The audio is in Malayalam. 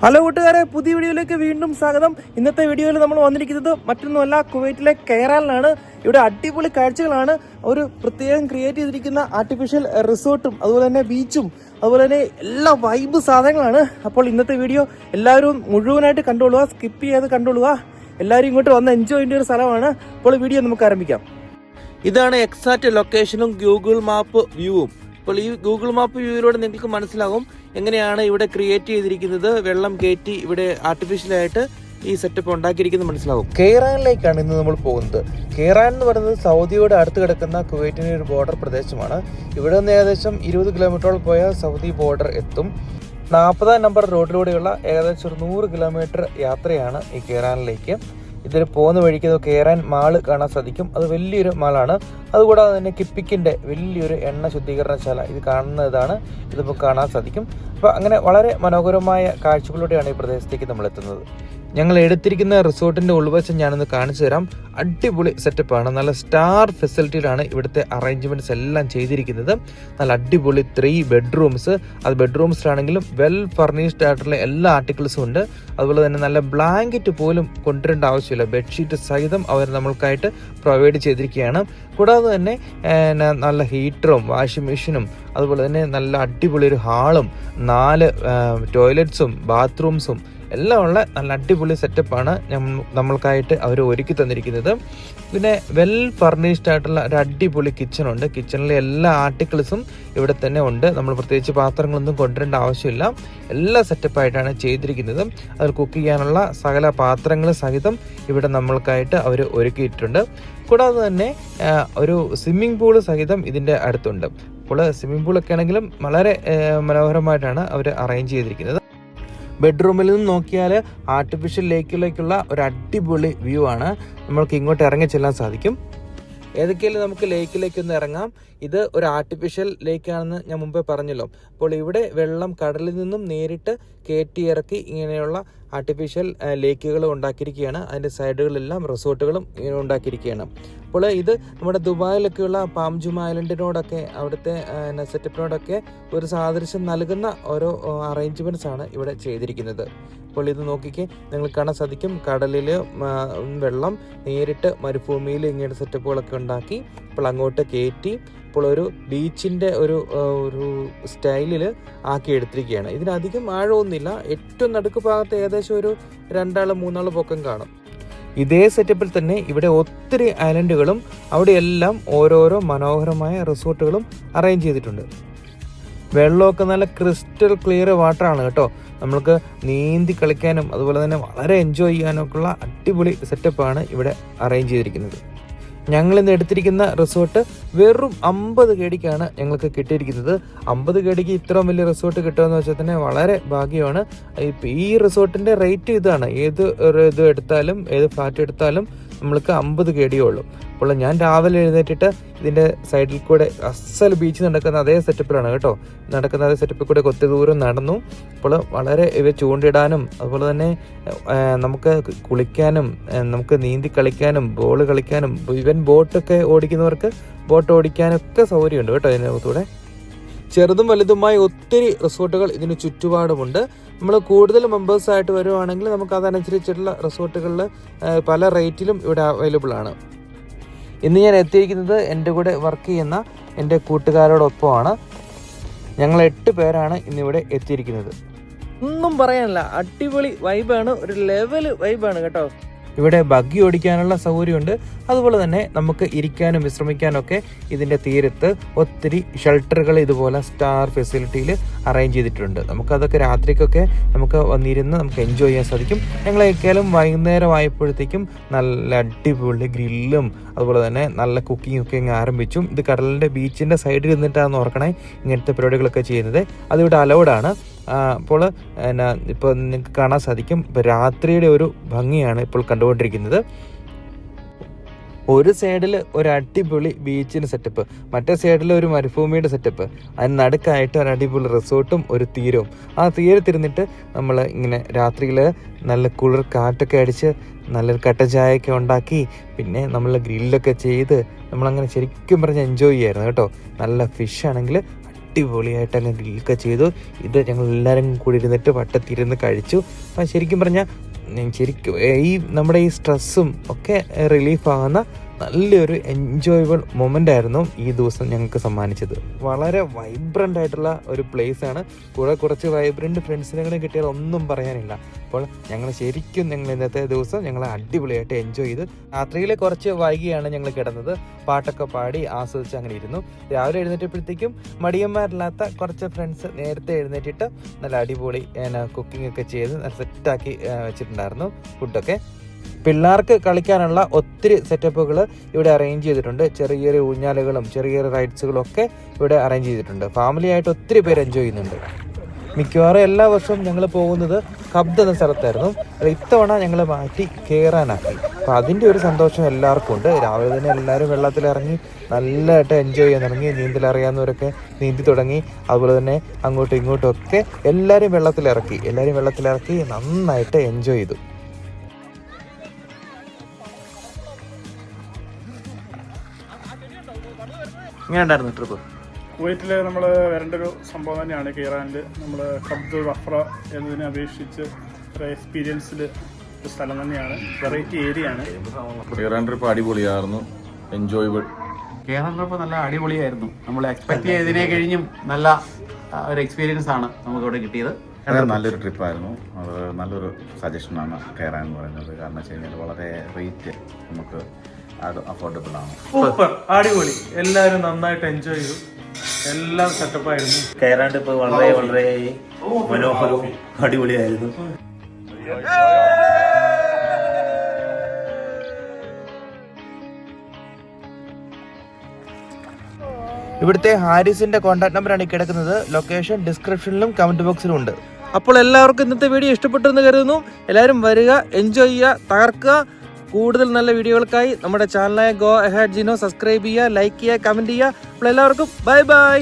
ഹലോ കൂട്ടുകാരെ പുതിയ വീഡിയോയിലേക്ക് വീണ്ടും സ്വാഗതം. ഇന്നത്തെ വീഡിയോയിൽ നമ്മൾ വന്നിരിക്കുന്നത് മറ്റൊന്നുമല്ല കുവൈറ്റിലെ കെയറാലിനാണ് ഇവിടെ അടിപൊളി കാഴ്ചകളാണ്. ഒരു പ്രത്യേകം ക്രിയേറ്റ് ചെയ്തിരിക്കുന്ന ആർട്ടിഫിഷ്യൽ റിസോർട്ടും അതുപോലെ തന്നെ ബീച്ചും അതുപോലെ തന്നെ എല്ലാ വൈബ് സാധനങ്ങളാണ്. അപ്പോൾ ഇന്നത്തെ വീഡിയോ എല്ലാവരും മുഴുവനായിട്ട് കണ്ടുകൊള്ളുക സ്കിപ്പ് ചെയ്യാതെ കണ്ടുകൊള്ളുക. എല്ലാവരും ഇങ്ങോട്ട് വന്ന് എൻജോയ് ചെയ്യേണ്ട ഒരു സ്ഥലമാണ്. അപ്പോൾ വീഡിയോ നമുക്ക് ആരംഭിക്കാം. ഇതാണ് എക്സാക്റ്റ് ലൊക്കേഷനും ഗൂഗിൾ മാപ്പ് വ്യൂവും അപ്പോൾ ഈ ഗൂഗിൾ മാപ്പ് വ്യൂവിലൂടെ നിങ്ങൾക്ക് മനസ്സിലാകും എങ്ങനെയാണ് ഇവിടെ ക്രിയേറ്റ് ചെയ്തിരിക്കുന്നത്? വെള്ളം കയറ്റി ഇവിടെ ആർട്ടിഫിഷ്യലായിട്ട് ഈ സെറ്റപ്പ് ഉണ്ടാക്കിയിരിക്കുന്നത് മനസ്സിലാവും. കെയ്റാനിലേക്കാണ് ഇന്ന് നമ്മൾ പോകുന്നത്. കെയ്റാൻ എന്ന് പറയുന്നത് സൗദിയോട് അടുത്ത് കിടക്കുന്ന കുവൈറ്റിന്റെ ഒരു ബോർഡർ പ്രദേശമാണ്. ഇവിടെ നിന്ന് ഏകദേശം ഇരുപത് കിലോമീറ്ററോളം പോയാൽ സൗദി ബോർഡർ എത്തും. നാൽപ്പതാം നമ്പർ റോഡിലൂടെയുള്ള ഏകദേശം ഒരു നൂറ് കിലോമീറ്റർ യാത്രയാണ് ഈ കെയ്റാനിലേക്ക് ഇതിൽ പോകുന്ന വഴിക്ക് ഇത് കയറാൻ മാൾ കാണാൻ സാധിക്കും. അത് വലിയൊരു മാളാണ്. അതുകൂടാതെ തന്നെ കിപ്പിക്കിന്റെ വലിയൊരു എണ്ണ ശുദ്ധീകരണശാല ഇത് കാണുന്നതാണ്. ഇതിപ്പോൾ കാണാൻ സാധിക്കും. അപ്പോൾ അങ്ങനെ വളരെ മനോഹരമായ കാഴ്ചകളിലൂടെയാണ് ഈ പ്രദേശത്തേക്ക് നമ്മൾ എത്തുന്നത് ഞങ്ങൾ എടുത്തിരിക്കുന്ന റിസോർട്ടിന്റെ ഉൾവശം ഞാനൊന്ന് കാണിച്ചു തരാം. അടിപൊളി സെറ്റപ്പാണ് നല്ല സ്റ്റാർ ഫെസിലിറ്റിയിലാണ് ഇവിടുത്തെ അറേഞ്ച്മെന്റ്സ് എല്ലാം ചെയ്തിരിക്കുന്നത്. നല്ല അടിപൊളി ത്രീ ബെഡ്റൂംസ് അത് ബെഡ്റൂംസിലാണെങ്കിലും വെൽ ഫർണിഷ്ഡ് ആയിട്ടുള്ള എല്ലാ ആർട്ടിക്കിൾസും ഉണ്ട്. അതുപോലെ തന്നെ നല്ല ബ്ലാങ്കറ്റ് പോലും കൊണ്ടുവരേണ്ട ആവശ്യമില്ല. ബെഡ്ഷീറ്റ് സഹിതം അവർ നമ്മൾക്കായിട്ട് പ്രൊവൈഡ് ചെയ്തിരിക്കുകയാണ്. കൂടാതെ തന്നെ നല്ല ഹീറ്ററും വാഷിംഗ് മെഷീനും അതുപോലെ തന്നെ നല്ല അടിപൊളി ഒരു ഹാളും നാല് ടോയ്ലറ്റ്സും ബാത്റൂംസും എല്ലാം ഉള്ള നല്ല അടിപൊളി സെറ്റപ്പാണ് നമ്മൾക്കായിട്ട് അവർ ഒരുക്കി തന്നിരിക്കുന്നത്. പിന്നെ വെൽ ഫർണിഷ്ഡ് ആയിട്ടുള്ള ഒരു അടിപൊളി കിച്ചൺ ഉണ്ട് കിച്ചണിലെ എല്ലാ ആർട്ടിക്കിൾസും ഇവിടെ തന്നെ ഉണ്ട്. നമ്മൾ പ്രത്യേകിച്ച് പാത്രങ്ങളൊന്നും കൊണ്ടുവരേണ്ട ആവശ്യമില്ല. എല്ലാ സെറ്റപ്പായിട്ടാണ് ചെയ്തിരിക്കുന്നത്. അതിൽ കുക്ക് ചെയ്യാനുള്ള സകല പാത്രങ്ങൾ സഹിതം ഇവിടെ നമ്മൾക്കായിട്ട് അവർ ഒരുക്കിയിട്ടുണ്ട്. കൂടാതെ തന്നെ ഒരു സ്വിമ്മിംഗ് പൂൾ സഹിതം ഇതിന്റെ അടുത്തുണ്ട്. അപ്പോൾ സ്വിമ്മിംഗ് പൂളൊക്കെ ആണെങ്കിലും വളരെ മനോഹരമായിട്ടാണ് അവർ അറേഞ്ച് ചെയ്തിരിക്കുന്നത്. ബെഡ്റൂമിൽ നിന്ന് നോക്കിയാൽ ആർട്ടിഫിഷ്യൽ ലേക്കിലേക്കുള്ള ഒരു അടിപൊളി വ്യൂ ആണ്. നമ്മൾക്ക് ഇങ്ങോട്ട് ഇറങ്ങി ചെല്ലാൻ സാധിക്കും. ഏതൊക്കെയാലും നമുക്ക് ലേക്കിലേക്ക് ഒന്ന് ഇറങ്ങാം? ഇത് ഒരു ആർട്ടിഫിഷ്യൽ ലേക്കാണെന്ന് ഞാൻ മുമ്പേ പറഞ്ഞല്ലോ. അപ്പോൾ ഇവിടെ വെള്ളം കടലിൽ നിന്നും നേരിട്ട് കയറ്റി ഇറക്കി ഇങ്ങനെയുള്ള ആർട്ടിഫിഷ്യൽ ലേക്കുകൾ ഉണ്ടാക്കിയിരിക്കുകയാണ്. അതിന്റെ സൈഡുകളിലെല്ലാം റിസോർട്ടുകളും ഉണ്ടാക്കിയിരിക്കുകയാണ്. അപ്പോൾ ഇത് നമ്മുടെ ദുബായിലൊക്കെയുള്ള പാംജും ഐലൻഡിനോടൊക്കെ അവിടുത്തെ സെറ്റപ്പിനോടൊക്കെ ഒരു സാദൃശ്യം നൽകുന്ന ഓരോ അറേഞ്ച്മെന്റ്സ് ആണ് ഇവിടെ ചെയ്തിരിക്കുന്നത്. അപ്പോൾ ഇത് നോക്കിക്കേ നിങ്ങൾ കാണാൻ സാധിക്കും. കടലിൽ വെള്ളം നേരിട്ട് മരുഭൂമിയിൽ ഇങ്ങനെ സെറ്റപ്പുകളൊക്കെ ഉണ്ടാക്കി അപ്പോൾ അങ്ങോട്ട് കയറ്റി ഇപ്പോൾ ഒരു ബീച്ചിന്റെ ഒരു ഒരു സ്റ്റൈലിൽ ആക്കി എടുത്തിരിക്കുകയാണ് ഇതിനധികം ആഴമൊന്നുമില്ല. ഏറ്റവും നടുക്ക് ഭാഗത്ത് ഏകദേശം ഒരു രണ്ടാൾ മൂന്നാൾ പൊക്കം കാണും. ഇതേ സെറ്റപ്പിൽ തന്നെ ഇവിടെ ഒത്തിരി ഐലൻഡുകളും അവിടെയെല്ലാം ഓരോരോ മനോഹരമായ റിസോർട്ടുകളും അറേഞ്ച് ചെയ്തിട്ടുണ്ട്. വെള്ളമൊക്കെ നല്ല ക്രിസ്റ്റൽ ക്ലിയർ വാട്ടറാണ് കേട്ടോ. നമ്മൾക്ക് നീന്തി കളിക്കാനും അതുപോലെ തന്നെ വളരെ എൻജോയ് ചെയ്യാനും ഒക്കെയുള്ള അടിപൊളി സെറ്റപ്പാണ് ഇവിടെ അറേഞ്ച് ചെയ്തിരിക്കുന്നത്. ഞങ്ങൾ ഇന്ന് എടുത്തിരിക്കുന്ന റിസോർട്ട് വെറും അമ്പത് കേടിക്കാണ് ഞങ്ങൾക്ക് കിട്ടിയിരിക്കുന്നത്. അമ്പത് കേടിക്ക് ഇത്രയും വലിയ റിസോർട്ട് കിട്ടുമെന്ന് വെച്ചാൽ തന്നെ വളരെ ഭാഗ്യമാണ്. ഈ റിസോർട്ടിന്റെ റേറ്റ് ഇതാണ്. ഏത് ഇത് എടുത്താലും ഏത് ഫ്ലാറ്റ് എടുത്താലും നമ്മൾക്ക് അമ്പത് കേടിയേ ഉള്ളൂ. അപ്പോൾ ഞാൻ രാവിലെ എഴുന്നേറ്റിട്ട് ഇതിന്റെ സൈഡിൽ കൂടെ അസൽ ബീച്ച് നടക്കുന്ന അതേ സെറ്റപ്പിലാണ് കേട്ടോ. നടക്കുന്ന അതേ സെറ്റപ്പിൽ കൂടെ ഒത്തിരി ദൂരം നടന്നു. അപ്പോൾ വളരെ ഇവ ചൂണ്ടിടാനും അതുപോലെ തന്നെ നമുക്ക് കുളിക്കാനും നമുക്ക് നീന്തി കളിക്കാനും ബോൾ കളിക്കാനും ഇവൻ ബോട്ടൊക്കെ ഓടിക്കുന്നവർക്ക് ബോട്ട് ഓടിക്കാനൊക്കെ സൗകര്യമുണ്ട് കേട്ടോ ഇതിനകത്തൂടെ. ചെറുതും വലുതുമായ ഒത്തിരി റിസോർട്ടുകൾ ഇതിന് ചുറ്റുപാടുമുണ്ട്. നമ്മൾ കൂടുതൽ മെമ്പേഴ്സ് ആയിട്ട് വരുവാണെങ്കിൽ നമുക്ക് അതനുസരിച്ചിട്ടുള്ള റിസോർട്ടുകളിൽ പല റേറ്റിലും ഇവിടെ അവൈലബിൾ ആണ്. ഇന്ന് ഞാൻ എത്തിയിരിക്കുന്നത് എന്റെ കൂടെ വർക്ക് ചെയ്യുന്ന എന്റെ കൂട്ടുകാരോടൊപ്പമാണ്. ഞങ്ങൾ എട്ട് പേരാണ് ഇന്നിവിടെ എത്തിയിരിക്കുന്നത്. ഒന്നും പറയാനില്ല. അടിപൊളി വൈബാണ് ഒരു ലെവൽ വൈബാണ് കേട്ടോ. ഇവിടെ ബഗ്ഗി ഓടിക്കാനുള്ള സൗകര്യമുണ്ട്. അതുപോലെ തന്നെ നമുക്ക് ഇരിക്കാനും വിശ്രമിക്കാനും ഒക്കെ ഇതിന്റെ തീരത്ത് ഒത്തിരി ഷെൽട്ടറുകൾ ഇതുപോലെ സ്റ്റാർ ഫെസിലിറ്റിയിൽ അറേഞ്ച് ചെയ്തിട്ടുണ്ട്. നമുക്കതൊക്കെ രാത്രിക്കൊക്കെ നമുക്ക് വന്നിരുന്ന് നമുക്ക് എൻജോയ് ചെയ്യാൻ സാധിക്കും. ഞങ്ങളേക്കാളും വൈകുന്നേരം ആയപ്പോഴത്തേക്കും നല്ല അടിപൊളി ഗ്രില്ലും അതുപോലെ തന്നെ നല്ല കുക്കിംഗ് ഒക്കെ ഇങ്ങ് ആരംഭിച്ചു. ഇത് കടലിന്റെ ബീച്ചിന്റെ സൈഡിൽ നിന്നിട്ടാണ് ഓർക്കണേ ഇങ്ങനത്തെ പരിപാടികളൊക്കെ ചെയ്യുന്നത്. അതിവിടെ അലൗഡാണ്. അപ്പോൾ എന്നാ ഇപ്പോൾ നിങ്ങൾക്ക് കാണാൻ സാധിക്കും ഇപ്പോൾ രാത്രിയുടെ ഒരു ഭംഗിയാണ് ഇപ്പോൾ കണ്ടുകൊണ്ടിരിക്കുന്നത്. ഒരു സൈഡിൽ ഒരു അടിപൊളി ബീച്ചിന് സെറ്റപ്പ് മറ്റേ സൈഡിൽ ഒരു മരുഭൂമിയുടെ സെറ്റപ്പ് അതിന് നടുക്കായിട്ട് ഒരു അടിപൊളി റിസോർട്ടും ഒരു തീരവും. ആ തീരത്തിരുന്നിട്ട് നമ്മൾ ഇങ്ങനെ രാത്രിയിൽ നല്ല കുളിർ കാറ്റൊക്കെ അടിച്ച് നല്ലൊരു കട്ട ചായയൊക്കെ ഉണ്ടാക്കി പിന്നെ നമ്മൾ ഗ്രില്ലൊക്കെ ചെയ്ത് നമ്മളങ്ങനെ ശരിക്കും പറഞ്ഞ് എൻജോയ് ചെയ്യായിരുന്നു കേട്ടോ. നല്ല ഫിഷ് ആണെങ്കിൽ അടിപൊളിയായിട്ട് അങ്ങ് ഗ്രില്ലൊക്കെ ചെയ്തു. ഇത് ഞങ്ങൾ എല്ലാവരും കൂടി ഇരുന്നിട്ട് വട്ടത്തിരുന്ന് കഴിച്ചു. അപ്പം ശരിക്കും പറഞ്ഞാൽ ശരിക്കും ഈ നമ്മുടെ ഈ സ്ട്രെസ്സും ഒക്കെ റിലീഫ് ആകുന്ന നല്ലൊരു എൻജോയബിൾ മൊമെന്റ് ആയിരുന്നു ഈ ദിവസം ഞങ്ങൾക്ക് സമ്മാനിച്ചത്. വളരെ വൈബ്രന്റ് ആയിട്ടുള്ള ഒരു place ആണ്. കൂടെ കുറച്ച് വൈബ്രന്റ് ഫ്രണ്ട്സിനെ കൂടെ കിട്ടിയാൽ ഒന്നും പറയാനില്ല. അപ്പോൾ ഞങ്ങൾ ശരിക്കും ഞങ്ങൾ ഇന്നത്തെ ദിവസം ഞങ്ങൾ അടിപൊളിയായിട്ട് എൻജോയ് ചെയ്ത് രാത്രിയിൽ കുറച്ച് വൈകിയാണ് ഞങ്ങൾ കിടന്നത്. പാട്ടൊക്കെ പാടി ആസ്വദിച്ച് അങ്ങനെ ഇരുന്നു. രാവിലെ എഴുന്നേറ്റപ്പോഴത്തേക്കും മടിയന്മാരില്ലാത്ത കുറച്ച് ഫ്രണ്ട്സ് നേരത്തെ എഴുന്നേറ്റിട്ട് നല്ല അടിപൊളി കുക്കിംഗ് ഒക്കെ ചെയ്ത് സെറ്റാക്കി വെച്ചിട്ടുണ്ടായിരുന്നു. ഫുഡൊക്കെ പിള്ളേർക്ക് കളിക്കാനുള്ള ഒത്തിരി സെറ്റപ്പുകൾ ഇവിടെ അറേഞ്ച് ചെയ്തിട്ടുണ്ട്. ചെറിയ ചെറിയ ഊഞ്ഞാലുകളും ചെറിയ ചെറിയ റൈഡ്സുകളും ഒക്കെ ഇവിടെ അറേഞ്ച് ചെയ്തിട്ടുണ്ട്. ഫാമിലി ആയിട്ട് ഒത്തിരി പേര് എൻജോയ് ചെയ്യുന്നുണ്ട്. മിക്കവാറും എല്ലാ വർഷവും ഞങ്ങൾ പോകുന്നത് കബ്ദ് എന്ന സ്ഥലത്തായിരുന്നു. ഇത്തവണ ഞങ്ങൾ മാറ്റി കയറാനാക്കി അപ്പം അതിന്റെ ഒരു സന്തോഷം എല്ലാവർക്കും ഉണ്ട്. രാവിലെ തന്നെ എല്ലാവരും വെള്ളത്തിലിറങ്ങി നല്ലതായിട്ട് എൻജോയ് ചെയ്യാൻ തുടങ്ങി. നീന്തൽ അറിയാവുന്നവരൊക്കെ നീന്തി തുടങ്ങി. അതുപോലെ തന്നെ അങ്ങോട്ടും ഇങ്ങോട്ടും ഒക്കെ എല്ലാവരും വെള്ളത്തിലിറക്കി എല്ലാവരും വെള്ളത്തിലിറക്കി നന്നായിട്ട് എൻജോയ് ചെയ്തു. ഇങ്ങനെ ഉണ്ടായിരുന്നു ട്രിപ്പ് കുവൈറ്റിൽ നമ്മൾ വരേണ്ട ഒരു സംഭവം തന്നെയാണ് കീറാനിൽ നമ്മൾ കബ്ദുൾ വഫ്ര എന്നതിനെ അപേക്ഷിച്ച് ഒരു എക്സ്പീരിയൻസിൽ ഒരു സ്ഥലം തന്നെയാണ്. വെറൈറ്റി ഏരിയ ആണ്. ഇറാൻ ട്രിപ്പ് അടിപൊളിയായിരുന്നു എൻജോയബിൾ കേരളം ട്രിപ്പ് നല്ല അടിപൊളിയായിരുന്നു. നമ്മൾ എക്സ്പെക്ട് ചെയ്തതിനെ കഴിഞ്ഞും നല്ല ആ, ഒരു എക്സ്പീരിയൻസ് ആണ് നമുക്ക് ഇവിടെ കിട്ടിയത്. വളരെ നല്ലൊരു ട്രിപ്പായിരുന്നു അത് നല്ലൊരു സജഷനാണ് കയറാൻ എന്ന് പറയുന്നത്. കാരണം വെച്ച് കഴിഞ്ഞാൽ വളരെ റേറ്റ് നമുക്ക് അത് അഫോർഡബിൾ ആണ്. സൂപ്പർ അടിപൊളി. എല്ലാവരും നന്നായിട്ട് എൻജോയ് ചെയ്തു. എല്ലാം സെറ്റപ്പ് ആയിരുന്നു. കയറാണ്ട് ഇപ്പൊ വളരെ വളരെ മനോഹരവും അടിപൊളിയായിരുന്നു. ഇവിടുത്തെ ഹാരിസിന്റെ കോൺടാക്ട് നമ്പറാണ് ഈ കിടക്കുന്നത്. ലൊക്കേഷൻ ഡിസ്ക്രിപ്ഷനിലും കമന്റ് ബോക്സിലും ഉണ്ട്. അപ്പോൾ എല്ലാവർക്കും ഇന്നത്തെ വീഡിയോ ഇഷ്ടപ്പെട്ടു എന്ന് കരുതുന്നു. എല്ലാവരും വരിക എൻജോയ് ചെയ്യുക തകർക്കുക. കൂടുതൽ നല്ല വീഡിയോകൾക്കായി നമ്മുടെ ചാനലായ ഗോ എഹാഡ് ജിനോ സബ്സ്ക്രൈബ് ചെയ്യുക ലൈക്ക് ചെയ്യുക കമന്റ് ചെയ്യുക. അപ്പോൾ എല്ലാവർക്കും ബൈ ബൈ